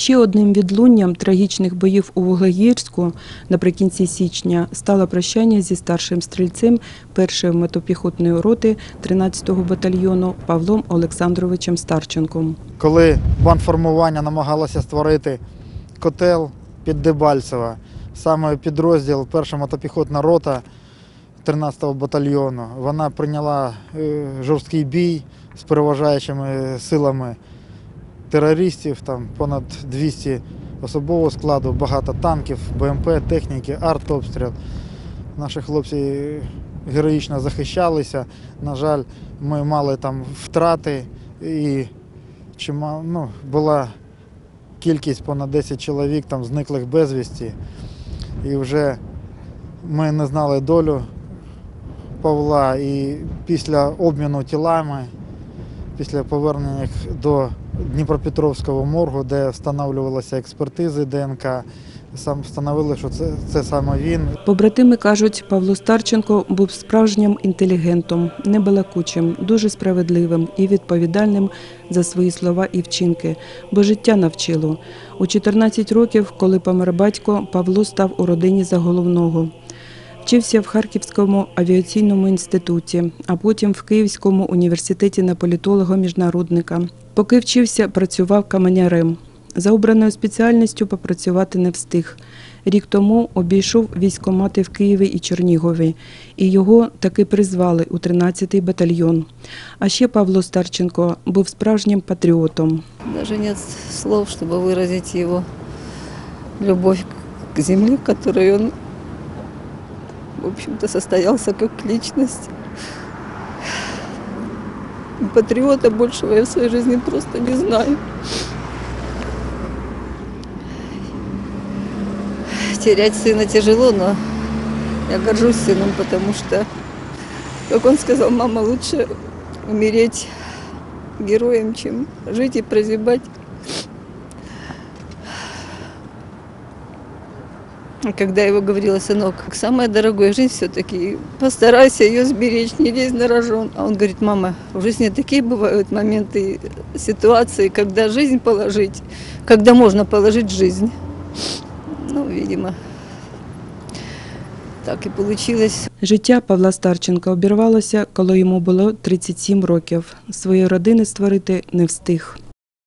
Ще одним відлунням трагічних боїв у Вуглегірську наприкінці січня стало прощання зі старшим стрільцем першої мотопіхотної роти 13-го батальйону Павлом Олександровичем Старченком. коли бандформування намагалося створити котел під Дебальцево, саме підрозділ перша мотопіхотна рота 13-го батальйону, вона прийняла е, жорсткий бій з переважаючими силами терористів, там понад 200 особового складу, багато танків, БМП, техніки, артобстріл. Наші хлопці героїчно захищалися. На жаль, ми мали там втрати і чимало, ну, була кількість понад 10 чоловік там зниклих безвісті. І вже ми не знали долю Павла. І після обміну тілами, після повернення до Дніпропетровського моргу, де встановлювалися експертизи ДНК, сам встановили, що це, це саме він. Побратими кажуть, Павло Старченко був справжнім інтелігентом, небалакучим, дуже справедливим і відповідальним за свої слова і вчинки, бо життя навчило. У 14 років, коли помер батько, Павло став у родині за головного. Вчився в Харківському авіаційному інституті, а потім в Київському університеті на політолога-міжнародника. Поки вчився, працював каменярем. За обраною спеціальністю попрацювати не встиг. Рік тому обійшов військомати в Києві і Чернігові, і його таки призвали у 13-й батальйон. А ще Павло Старченко був справжнім патріотом. Даже нет слов, чтобы выразить его любовь к земле, в которой он, в общем-то, состоялся как личность. Патриота большего я в своей жизни просто не знаю. Терять сына тяжело, но я горжусь сыном, потому что, как он сказал, мама, лучше умереть героем, чем жить и прозябать. Когда я его говорила, сынок, самое дорогое жизнь все-таки, постарайся ее сберечь, не лезь на рожон. А он говорит, мама, в жизни такие бывают моменты, ситуации, когда жизнь положить, когда можно положить жизнь. Ну, видимо, так и получилось. Життя Павла Старченка обірвалося, коли йому було 37 років. Своєї родини створити не встиг.